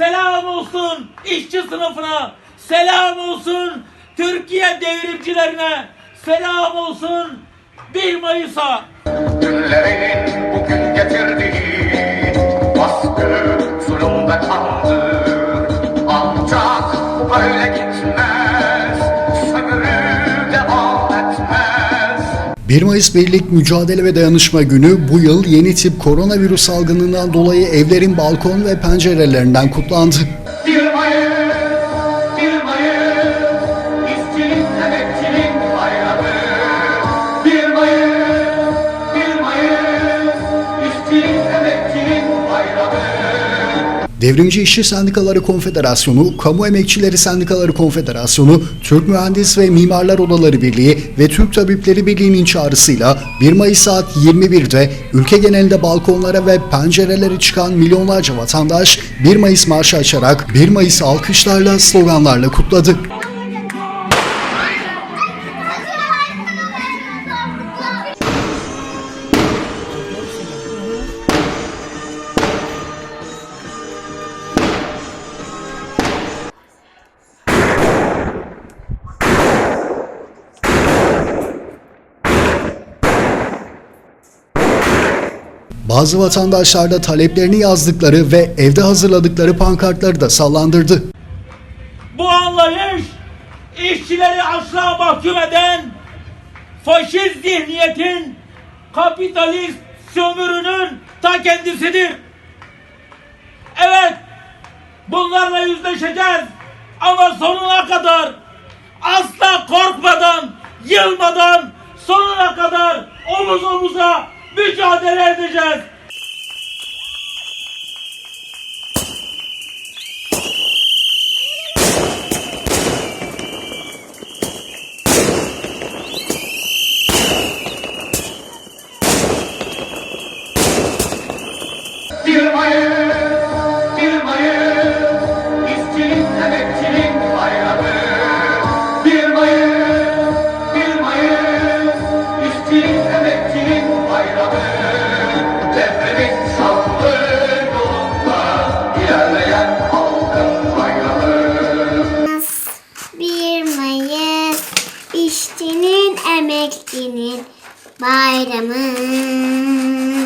selam olsun işçi sınıfına, selam olsun Türkiye devrimcilerine, selam olsun 1 Mayıs'a. 1 Mayıs Birlik Mücadele ve Dayanışma Günü bu yıl yeni tip koronavirüs salgınından dolayı evlerin balkon ve pencerelerinden kutlandı. Devrimci İşçi Sendikaları Konfederasyonu, Kamu Emekçileri Sendikaları Konfederasyonu, Türk Mühendis ve Mimarlar Odaları Birliği ve Türk Tabipleri Birliği'nin çağrısıyla 1 Mayıs saat 21'de ülke genelinde balkonlara ve pencerelere çıkan milyonlarca vatandaş 1 Mayıs marşı açarak 1 Mayıs alkışlarla sloganlarla kutladı. Bazı vatandaşlar da taleplerini yazdıkları ve evde hazırladıkları pankartları da sallandırdı. Bu anlayış işçileri asla mahkum eden faşist zihniyetin kapitalist sömürünün ta kendisidir. Evet bunlarla yüzleşeceğiz ama sonuna kadar asla korkmadan, yılmadan sonuna kadar omuz omuza mücadele edeceğiz. emekçinin bayramı.